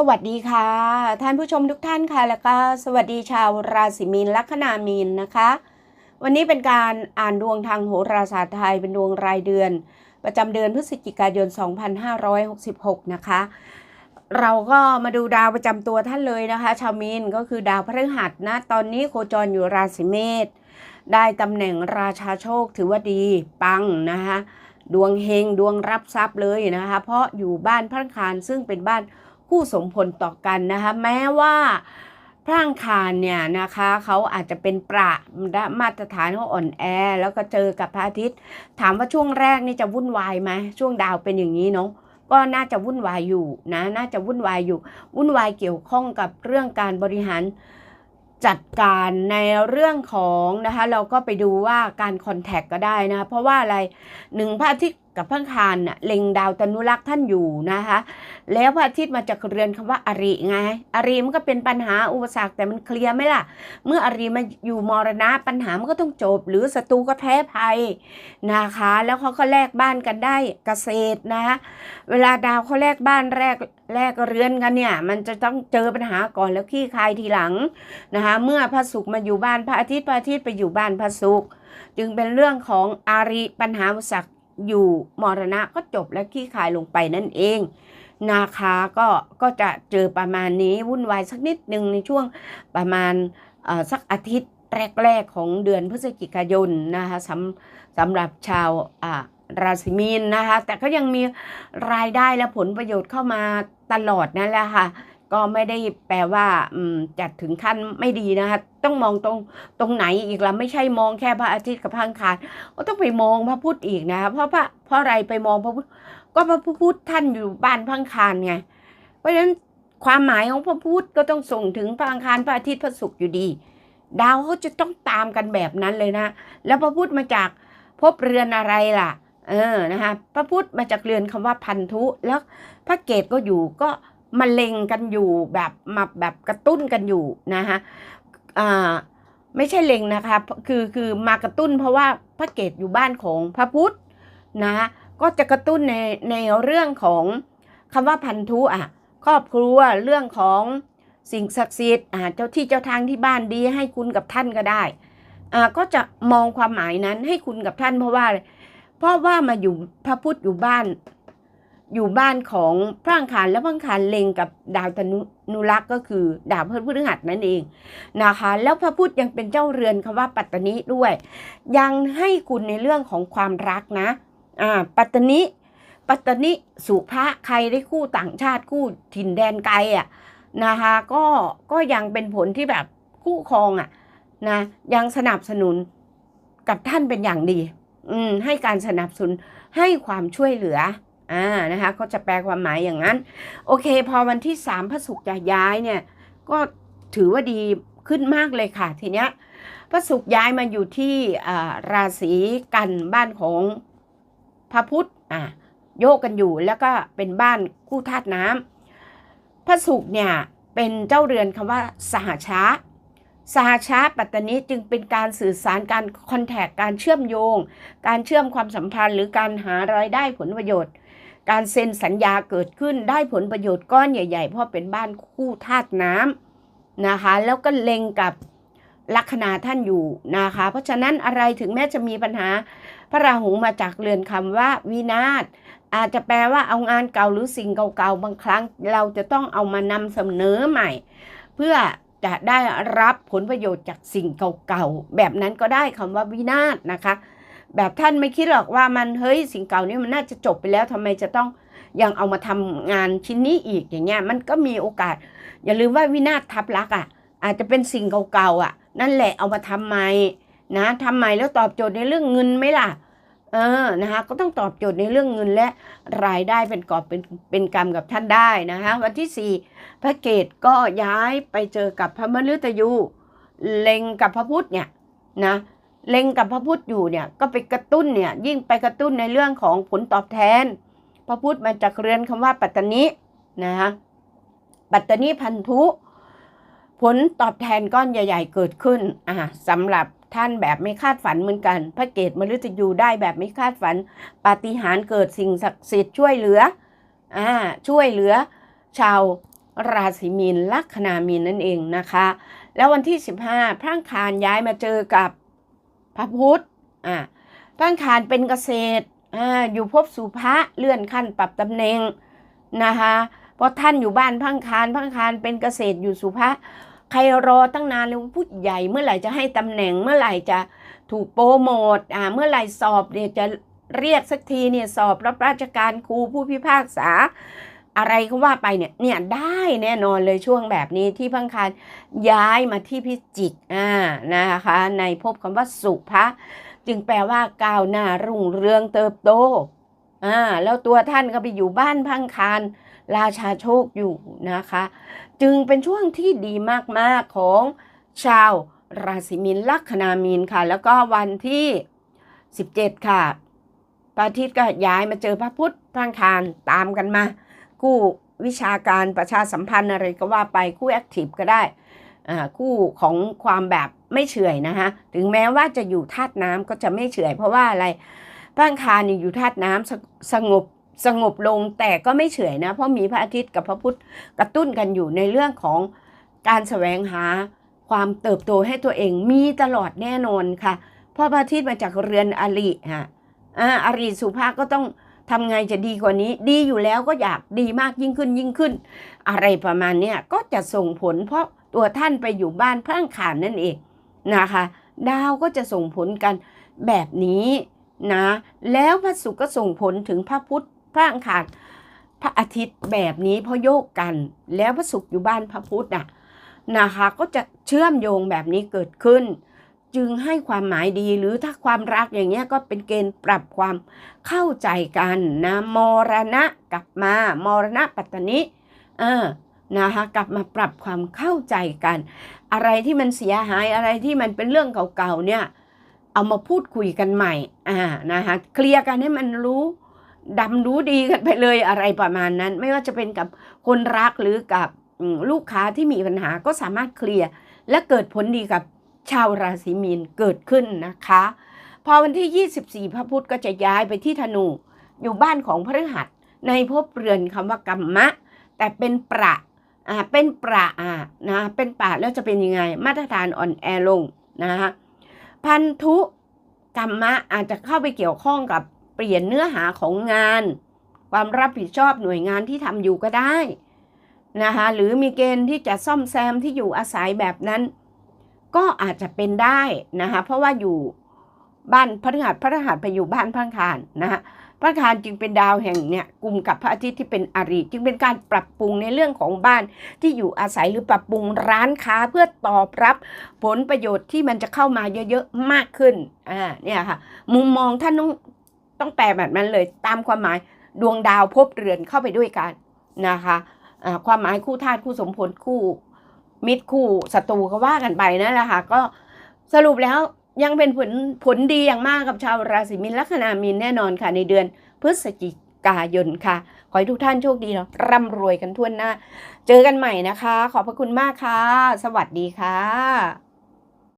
สวัสดีค่ะ ท่านผู้ชมทุกท่านค่ะ แล้วก็สวัสดีชาวราศีมีนลัคนามีนนะคะ วันนี้เป็นการอ่านดวงทางโหราศาสตร์ไทยเป็นดวงรายเดือน ประจำเดือนพฤศจิกายน 2566 นะคะ เราก็มาดูดาวประจำตัวท่านเลยนะคะ ชาวมีนก็คือดาวพฤหัสนะ ตอนนี้โคจรอยู่ราศีเมษได้ตำแหน่งราชาโชคถือว่าดีปังนะคะ ดวงเฮงดวงรับทรัพย์เลยนะคะ เพราะอยู่บ้านพระคารซึ่งเป็นบ้าน คู่สมผลต่อกันนะคะแม้ว่าพระอังคารเนี่ยนะคะเขาอาจจะเป็นประมาตรฐานเขาอ่อนแอ แล้วก็เจอกับพระอาทิตย์ ถามว่าช่วงแรกนี่จะวุ่นวายไหมช่วงดาวเป็นอย่างนี้เนาะก็น่าจะวุ่นวายอยู่นะน่าจะวุ่นวายอยู่ วุ่นวายเกี่ยวข้องกับเรื่องการบริหารจัดการในเรื่องของนะคะเราก็ไปดูว่าการคอนแทคก็ได้นะคะเพราะว่าอะไรหนึ่งพระอาทิตย์ กับพระอังคาน่ะเล็งดาวตนุรักษ์ท่านอยู่นะคะ แล้วพระอาทิตย์มาจากเรือนคำว่าอริไง อริมันก็เป็นปัญหาอุปสรรคแต่มันเคลียร์ไหมล่ะ เมื่ออริมาอยู่มรณะปัญหามันก็ต้องจบ หรือศัตรูก็แพ้ภัยนะคะ แล้วเขาก็แลกบ้านกันได้เกษตรนะคะเวลาดาวเขาแลกบ้านแลกแลกเรือนกันเนี่ย มันจะต้องเจอปัญหาก่อนแล้วขี้คายทีหลังนะคะเมื่อพระศุกร์มาอยู่บ้านพระอาทิตย์พระอาทิตย์ไปอยู่บ้านพระศุกร์จึงเป็นเรื่องของอาริปัญหาอุปสรรค อยู่มรณะก็จบและขี้คายลงไปนั่นเอง นะคะก็ก็จะเจอประมาณนี้วุ่นวายสักนิดหนึ่งในช่วงประมาณสักอาทิตย์แรกๆของเดือนพฤศจิกายนนะคะสำสำหรับชาวราศีมีนนะคะแต่ก็ยังมีรายได้และผลประโยชน์เข้ามาตลอดนั่นแหละค่ะ ก็ไม่ได้แปลว่าจัดถึงขั้นไม่ดีนะคะ ต้องมองตรงตรงไหนอีกละไม่ใช่มองแค่พระอาทิตย์กับพระอังคารก็ต้องไปมองพระพุธอีกนะคะเพราะพระเพราะอะไรไปมองพระพุธก็พระพุทธท่านอยู่บ้านพระอังคารไงเพราะฉะนั้นความหมายของพระพุทธก็ต้องส่งถึงพระอังคารพระอาทิตย์พระศุกร์อยู่ดี ดาวเขาจะต้องตามกันแบบนั้นเลยนะ แล้วพระพุทธมาจากภพเรือนอะไรล่ะ เออนะคะพระพุทธมาจากเรือนคำว่าพันธุแล้วพระเกตก็อยู่ก็ มาเล็งกันอยู่แบบมาแบบกระตุ้นกันอยู่นะคะอ่าไม่ใช่เล็งนะคะคือคือมากระตุ้นเพราะว่าพระเกตอยู่บ้านของพระพุทธนะก็จะกระตุ้นในในเรื่องของคำว่าพันธุอะครอบครัวเรื่องของสิ่งศักดิ์สิทธิ์อ่าเจ้าที่เจ้าทางที่บ้านดีให้คุณกับท่านก็ได้อ่าก็จะมองความหมายนั้นให้คุณกับท่านเพราะว่าเพราะว่ามาอยู่พระพุทธอยู่บ้าน อยู่บ้านของพระอังคารและพระอังคารเล็งกับดาวตนุนุรักษ์ก็คือดาวพฤหัสนั่นเองนะคะ แล้วพระพุทธยังเป็นเจ้าเรือนคำว่าปัตตนิด้วย ยังให้คุณในเรื่องของความรักนะอ่าปัตตานิปัตตานิสุภะใครได้คู่ต่างชาติคู่ถิ่นแดนไกลอะนะคะก็ก็ยังเป็นผลที่แบบคู่ครองอะนะยังสนับสนุนกับท่านเป็นอย่างดี อืมให้การสนับสนุนให้ความช่วยเหลือ อ่านะคะก็จะแปลความหมายอย่างนั้น โอเค พอวันที่สามพระศุกร์จะย้ายเนี่ย ก็ถือว่าดีขึ้นมากเลยค่ะ ทีเนี้ยพระศุกร์ย้ายมาอยู่ที่ราศีกันบ้านของพระพุทธอะโยกกันอยู่แล้วก็เป็นบ้านคู่ธาตุน้ำพระศุกร์เนี่ยเป็นเจ้าเรือนคำว่าสหชาสหชาปัตตานีจึงเป็นการสื่อสารการคอนแทคการเชื่อมโยง การเชื่อมความสัมพันธ์หรือการหารายได้ผลประโยชน์ การเซ็นสัญญาเกิดขึ้นได้ผลประโยชน์ก้อนใหญ่ ๆ เพราะเป็นบ้านคู่ธาตุน้ำนะคะ แล้วก็เล็งกับลัคนาท่านอยู่นะคะ เพราะฉะนั้นอะไรถึงแม้จะมีปัญหา พระราหูมาจากเรือนคำว่าวินาศอาจจะแปลว่าเอางานเก่าหรือสิ่งเก่าๆบางครั้ง เราจะต้องเอามานำเสนอใหม่ เพื่อจะได้รับผลประโยชน์จากสิ่งเก่าๆแบบนั้นก็ได้คำว่าวินาศนะคะ แบบท่านไม่คิดหรอกว่ามันเฮ้ยสิ่งเก่านี้มันน่าจะจบไปแล้วทำไมจะต้องยังเอามาทำงานชิ้นนี้อีกอย่างเงี้ยมันก็มีโอกาส อย่าลืมว่าวินาศทับลักษ์อะ อาจจะเป็นสิ่งเก่าๆอะ นั่นแหละเอามาทำใหม่นะทำใหม่แล้วตอบโจทย์ในเรื่องเงินไหมล่ะเออนะคะก็ต้องตอบโจทย์ในเรื่องเงินและรายได้เป็นกอบเป็นเป็นกรรมกับท่านได้นะคะวันที่ 4 พระเกตก็ย้ายไปเจอกับพระมฤตยูเล็งกับพระพุทธเนี่ยนะ เล็งกับพระพุทธอยู่เนี่ยก็ไปกระตุ้นเนี่ยยิ่งไปกระตุ้นในเรื่องของผลตอบแทน พระพุทธมาจากเรือนคำว่าปัตตานินะคะปัตตานิพันธุ ผลตอบแทนก้อนใหญ่ ๆ เกิดขึ้นอ่าสำหรับท่านแบบไม่คาดฝันเหมือนกัน พระเกตมฤตยูได้แบบไม่คาดฝัน ปาฏิหาริย์เกิดสิ่งศักดิ์สิทธิ์ช่วยเหลืออ่าช่วยเหลือ ชาวราศีมีนลัคนามีนนั่นเองนะคะ แล้ววันที่ 15 พระอังคารย้ายมาเจอกับ พระพุธอ่าพระอังคารเป็นเกษตรอ่าอยู่ภพสุภะเลื่อนขั้นปรับตำแหน่งนะคะเพราะท่านอยู่บ้านพังคารพังคารเป็นเกษตรอยู่สุภะใครรอตั้งนานเลยว่าผู้ใหญ่เมื่อไหร่จะให้ตำแหน่งเมื่อไหร่จะถูกโปรโมทอ่าเมื่อไหร่สอบเนี่ยจะเรียกสักทีเนี่ยสอบรับราชการครูผู้พิพากษา อะไรก็ว่าไปเนี่ยเนี่ยได้แน่นอนเลยช่วงแบบนี้ที่พังคารย้ายมาที่พิจิกอ่านะคะ ในภพคำว่าสุภะจึงแปลว่าก้าวหน้ารุ่งเรืองเติบโตอ่าแล้วตัวท่านก็ไปอยู่บ้านพังคารราชาโชคอยู่นะคะ จึงเป็นช่วงที่ดีมากๆของชาวราศีมีนลัคนามีนค่ะ แล้วก็วันที่ 17 ค่ะพระอาทิตย์ก็ย้ายมาเจอพระพุธพระอังคารตามกันมา คู่วิชาการประชาสัมพันธ์อะไรก็ว่าไปคู่แอคทีฟก็ได้คู่ของความแบบไม่เฉื่อยนะคะถึงแม้ว่าจะอยู่ธาตุน้ำก็จะไม่เฉื่อยเพราะว่าอะไรพระอังคารเนี่อยู่ธาตุน้ำสสงบสงบลงแต่ก็ไม่เฉื่อยนะ เพราะมีพระอาทิตย์กับพระพุธกระตุ้นกันอยู่ในเรื่องของการแสวงหาความเติบโตให้ตัวเองมีตลอดแน่นอนค่ะ เพราะพระอาทิตย์มาจากเรือนอริฮะอ่าอริสุภาก็ต้อง ทำไงจะดีกว่านี้ ดีอยู่แล้วก็อยากดีมากยิ่งขึ้นยิ่งขึ้น อะไรประมาณเนี้ยก็จะส่งผลเพราะตัวท่านไปอยู่บ้านพระอังคารนั่นเองนะคะ ดาวก็จะส่งผลกันแบบนี้นะแล้วพระศุกร์ก็ส่งผลถึงพระพุธพระอังคารพระอาทิตย์แบบนี้พราะโยกกัน แล้วพระศุกร์อยู่บ้านพระพุธน่ะนะคะก็จะเชื่อมโยงแบบนี้เกิดขึ้น จึงให้ความหมายดีหรือถ้าความรักอย่างเงี้ยก็เป็นเกณฑ์ปรับความเข้าใจกันนะมรณะกลับมามรณะปัตตนิเออนะคะกลับมาปรับความเข้าใจกัน อะไรที่มันเสียหายอะไรที่มันเป็นเรื่องเก่าๆเนี่ยเอามาพูดคุยกันใหม่อ่านะคะเคลียร์กันให้มันรู้ดำรู้ดีกันไปเลยอะไรประมาณนั้น ไม่ว่าจะเป็นกับคนรักหรือกับลูกค้าที่มีปัญหาก็สามารถเคลียร์และเกิดผลดีกับ ชาวราศีมีนเกิดขึ้นนะคะ พอวันที่ 24 พระพุธก็จะย้ายไปที่ธนู อยู่บ้านของพฤหัสในภพเรือนคำว่ากรรมะ แต่เป็นประอ่าเป็นประอ่านะเป็นประแล้วจะเป็นยังไง มาตรฐานอ่อนแอลงนะฮะพันธุกรรมะอาจจะเข้าไปเกี่ยวข้องกับเปลี่ยนเนื้อหาของงาน ความรับผิดชอบหน่วยงานที่ทำอยู่ก็ได้นะคะหรือมีเกณฑ์ที่จะซ่อมแซมที่อยู่อาศัยแบบนั้น ก็อาจจะเป็นได้นะคะเพราะว่าอยู่บ้านพระฤหัสพระฤหัสไปอยู่บ้านพระอังคารนะฮะพระอังคารจึงเป็นดาวแห่งเนี่ยกลุ่มกับพระอาทิตย์ที่เป็นอริจึงเป็นการปรับปรุงในเรื่องของบ้านที่อยู่อาศัยหรือปรับปรุงร้านค้าเพื่อตอบรับผลประโยชน์ที่มันจะเข้ามาเยอะๆมากขึ้นอ่าเนี่ยค่ะมุมมองท่านต้องต้องแปลแบบนั้นเลยตามความหมายดวงดาวภพเรือนเข้าไปด้วยกันนะคะอ่าความหมายคู่ธาตุคู่สมผลคู่ มิตรคู่ศัตรูก็ว่ากันไปนั่นแหละค่ะก็สรุปแล้วยังเป็นผลผลดีอย่างมากกับชาวราศีมีนลัคนามีนแน่นอนค่ะในเดือนพฤศจิกายนค่ะ ขอให้ทุกท่านโชคดีเนาะร่ำรวยกันทั่วหน้า เจอกันใหม่นะคะ ขอบพระคุณมากค่ะ สวัสดีค่ะ